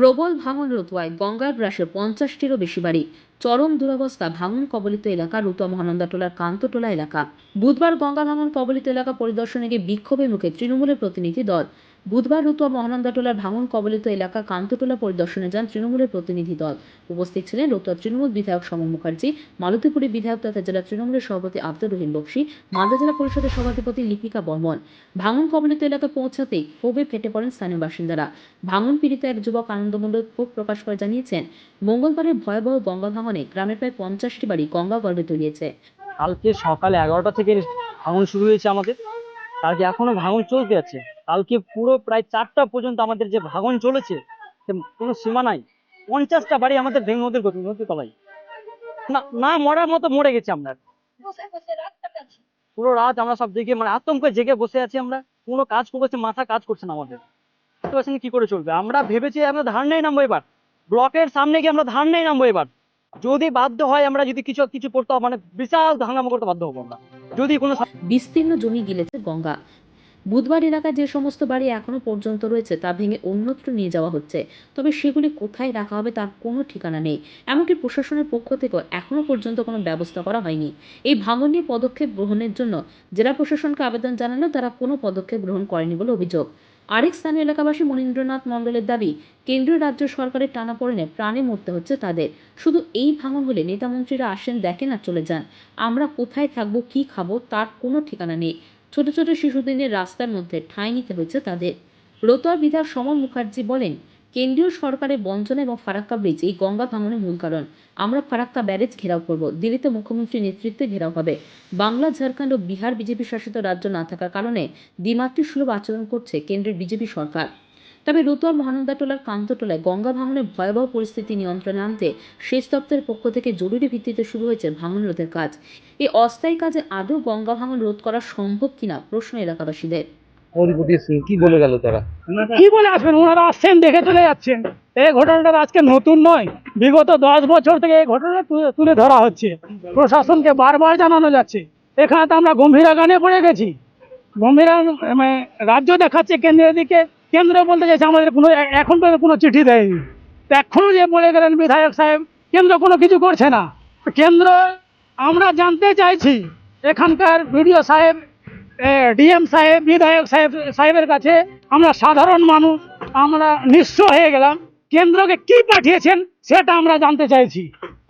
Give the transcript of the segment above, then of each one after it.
প্রবল ভাঙন রতুয়ায় গঙ্গার গ্রাসে পঞ্চাশটিরও বেশি বাড়ি। চরম দুরবস্থা, ভাঙন কবলিত এলাকা, রুতুয়া মহানন্দাটোলার কান্তটোলা এলাকা। বুধবার গঙ্গা ভাঙন কবলিত এলাকা পরিদর্শনে গিয়ে বিক্ষোভের মুখে তৃণমূলের প্রতিনিধি দল। বুধবার রতুয়া মহানন্দাটোলার ভাঙন কবলিত এলাকা কান্তটোলা পরিদর্শনে যান তৃণমূলের প্রতিনিধি দল। উপস্থিত ছিলেন রতুয়া তৃণমূল বিধায়ক সমর মুখার্জি, মালতীপুরী বিধায়ক তথা জেলা তৃণমূলের সভাপতি আব্দুর রহিম বক্সি, মালদা জেলা পরিষদের সভাধিপতি লিপিকা বর্মন। ভাঙন কবলিত এলাকায় পৌঁছাতেই ক্ষোভে ফেটে পড়েন স্থানীয় বাসিন্দারা। ভাঙন পীড়িত এক যুবক আনন্দমূলক ক্ষোভ প্রকাশ করে জানিয়েছেন, মঙ্গলবারের ভয়াবহ গঙ্গা ভাঙনে গ্রামের প্রায় পঞ্চাশটি বাড়ি গঙ্গা গর্ভে তলিয়েছে। কালকে সকাল এগারোটা থেকে ভাঙন শুরু হয়েছে আমাদের। কালকে এখনও ভাঙন চলতে আছে। কালকে পুরো প্রায় চারটা পর্যন্ত আমাদের যে ভাঙন চলেছে কোনো সীমা নাই। পঞ্চাশটা বাড়ি আমাদের ভেঙে ওদের গতি নদী তলায়। না না মরার মতো মরে গেছে আমরা। পুরো রাত আমরা সব জেগে মানে আতঙ্কে জেগে বসে আছি আমরা। কোনো কাজ করছে মাথা কাজ করছে না আমাদের। বুঝতে পারছেন কি করে চলবে? আমরা ভেবেছি আমরা ধার নেই নামবো এবার। ব্লকের সামনে গিয়ে আমরা ধার নেই নামবো এবার। যদি বাধ্য হয় আমরা যদি কিছু কিছু করতে মানে বিশাল হাঙ্গামা করতে বাধ্য হব আমরা। যদি কোনো বিস্তীর্ণ জমি গিলেছে গঙ্গা। বুধবার এলাকায় যে সমস্ত বাড়ি এখনও পর্যন্ত রয়েছে তা ভেঙে অন্যত্র নিয়ে যাওয়া হচ্ছে। তবে সেগুলি কোথায় রাখা হবে তার কোনো ঠিকানা নেই। এমনকি প্রশাসনের পক্ষ থেকেও এখনও পর্যন্ত কোনো ব্যবস্থা করা হয়নি। এই ভাঙন নিয়ে পদক্ষেপ গ্রহণের জন্য জেলা প্রশাসনকে আবেদন জানালেও তারা কোনো পদক্ষেপ গ্রহণ করেনি বলে অভিযোগ। আরেক স্থানীয় এলাকাবাসী মনীন্দ্রনাথ মণ্ডলের দাবি, কেন্দ্রীয় রাজ্য সরকারের টানাপোড়েনে প্রাণে মরতে হচ্ছে তাদের। শুধু এই ভাঙন হলে নেতামন্ত্রীরা আসেন, দেখেন আর চলে যান। আমরা কোথায় থাকব, কি খাব তার কোনো ঠিকানা নেই। ছোট ছোট শিশুদিনের রাস্তার মধ্যে ঠাঁই নিতে হয়েছে তাদের। রোতোয়া বিধায়ক সমর মুখার্জি বলেন, কেন্দ্রীয় সরকারের বঞ্চনা এবং ফারাক্কা ব্রিজ এই গঙ্গা ভাঙনের মূল কারণ। আমরা ফারাক্কা ব্যারেজ ঘেরাও করব, দিল্লিতে মুখ্যমন্ত্রীর নেতৃত্বে ঘেরাও হবে। বাংলা, ঝাড়খণ্ড ও বিহার, বিজেপি শাসিত রাজ্য না থাকার কারণে দ্বিমাত্রিক সুলভ আচরণ করছে কেন্দ্রের বিজেপি সরকার। তবে রতুয়া মহানন্দাটোলার কান্তটোলায় গঙ্গা ভাঙনের ভয়াবহ পরিস্থিতি নিয়ন্ত্রণে আনতে সেচ দপ্তরের পক্ষ থেকে জরুরি ভিত্তিতে শুরু হয়েছে ভাঙন রোধের কাজ। এই অস্থায়ী কাজে আদৌ গঙ্গা ভাঙন রোধ করা সম্ভব কিনা প্রশ্ন এলাকাবাসীদের। কি বলে গেল তারা? কি বলে আসবেন? ওনারা আসছেন দেখে চলে যাচ্ছেন। এই ঘটনাটা আজকে নতুন নয়। বিগত দশ বছর থেকে এই ঘটনা তুলে- তুলে ধরা হচ্ছে। প্রশাসনকে বারবার জানানো যাচ্ছে। এখানে তো আমরা গম্ভীরা গানে পড়ে গেছি। গম্ভীরা মানে রাজ্য দেখাচ্ছে কেন্দ্রের দিকে। কেন্দ্র বলতে চাইছে আমাদের কোনো এখন পর্যন্ত কোনো চিঠি দেয়নি। তো এখনও যে বলে গেলেন বিধায়ক সাহেব কেন্দ্র কোনো কিছু করছে না। কেন্দ্র আমরা জানতে চাইছি এখানকার বিডিও সাহেব ডিএম সাহেব বিধায়ক সাহেব সাহেবের কাছে আমরা সাধারণ মানুষ আমরা নিঃস্ব হয়ে গেলাম। কেন্দ্রকে কি পাঠিয়েছেন সেটা আমরা জানতে চাইছি।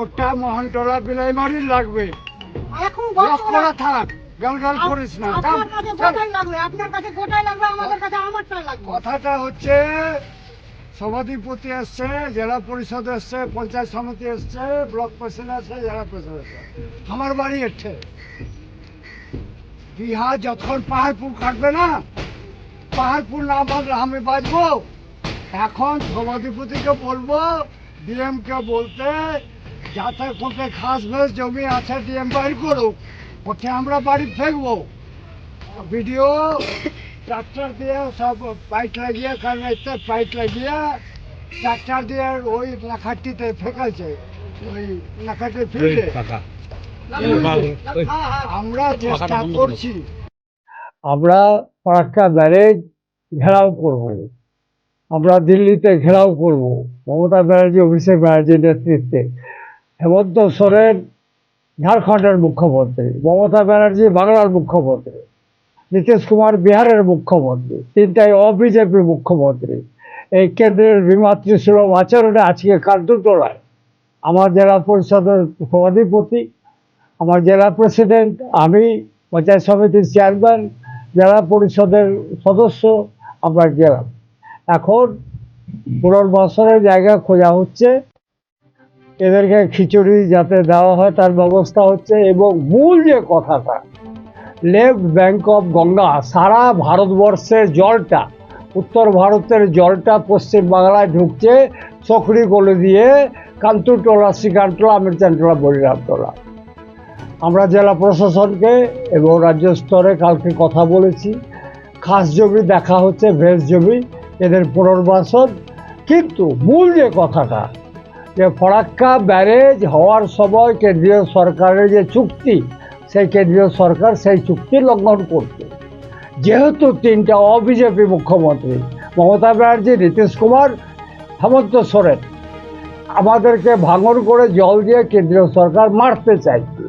ওটা মোহনটোলা বিলাইমারি লাগবে। থাক গালগাল করিস না। আপনার কাছে থাম। লাগবে? আপনার কাছে গোটাই লাগবে? আমাদের কাছে আমারটাই লাগবে। কথাটা হচ্ছে সভাধিপতি এসছে জেলা পরিষদ এসছে পঞ্চায়েত সমিতি এসছে ব্লক প্রেসিডেন্ট এসছে জেলা প্রেসিডেন্ট এসছে। আমার বাড়ি এসছে বিহার যখন পাহাড়পুর কাটবে না পাহাড়পুর না বাঁধলে আমি বাঁচবো। এখন সভাধিপতিকে বলব ডিএমকে বলতে যাতে কোথায় ঘাস ঘাস জমি আছে ডিএম বাইর করুক। ওকে আমরা বাড়ি ফেলব। ভিডিও ট্রাক্টর দিয়ে সব পাইট লাগিয়ে কারণে পাইট লাগিয়ে ট্রাক্টর দিয়ে ওই লাখাটিতে ফেকালছে ওই লাখাটি ফিল্ডে। আমরা চেষ্টা করছি। আমরা ফারাক্কা ব্যারেজ ঘেরাও করব। আমরা দিল্লিতে ঘেরাও করব। মমতা ব্যানার্জি অভিষেক ব্যানার্জির নেতৃত্বে। হেমন্ত সোরেন ঝাড়খণ্ডের মুখ্যমন্ত্রী, মমতা ব্যানার্জি বাংলার মুখ্যমন্ত্রী, নীতিশ কুমার বিহারের মুখ্যমন্ত্রী, তিনটাই অবিজেপি মুখ্যমন্ত্রী। এই কেন্দ্রের বিমাতৃসুলভ আচরণে আজকে কার্যতলায় আমার জেলা পরিষদের সভাধিপতি, আমার জেলা প্রেসিডেন্ট, আমি, পঞ্চায়েত সমিতির চেয়ারম্যান, জেলা পরিষদের সদস্য, আমরা গেলাম। এখন পুনর্বাসনের জায়গা খোঁজা হচ্ছে এদেরকে খিচুড়ি যাতে দেওয়া হয়, তার ব্যবস্থা হচ্ছে এবং মূল যে কথাটা, লেফট ব্যাঙ্ক অফ গঙ্গা, সারা ভারতবর্ষের জলটা, উত্তর ভারতের জলটা পশ্চিম বাংলায় ঢুকছে, চকরি গলে দিয়ে কান্তুটোলা শ্রীকান্তলা আমিরচানটোলা বলিরামটোলা আমরা জেলা প্রশাসনকে এবং রাজ্য স্তরে কালকে কথা বলেছি। খাস জমি দেখা হচ্ছে ভেজ জমি, এদের পুনর্বাসন। কিন্তু মূল যে কথাটা যে ফরাক্কা ব্যারেজ হওয়ার সময় কেন্দ্রীয় সরকারের যে চুক্তি, সেই কেন্দ্রীয় সরকার সেই চুক্তি লঙ্ঘন করছে যেহেতু তিনটা অবিজেপি মুখ্যমন্ত্রী, মমতা ব্যানার্জি, নীতিশ কুমার, হেমন্ত সোরেন, আমাদেরকে ভাঙর করে জল দিয়ে কেন্দ্রীয় সরকার মারতে চাইছে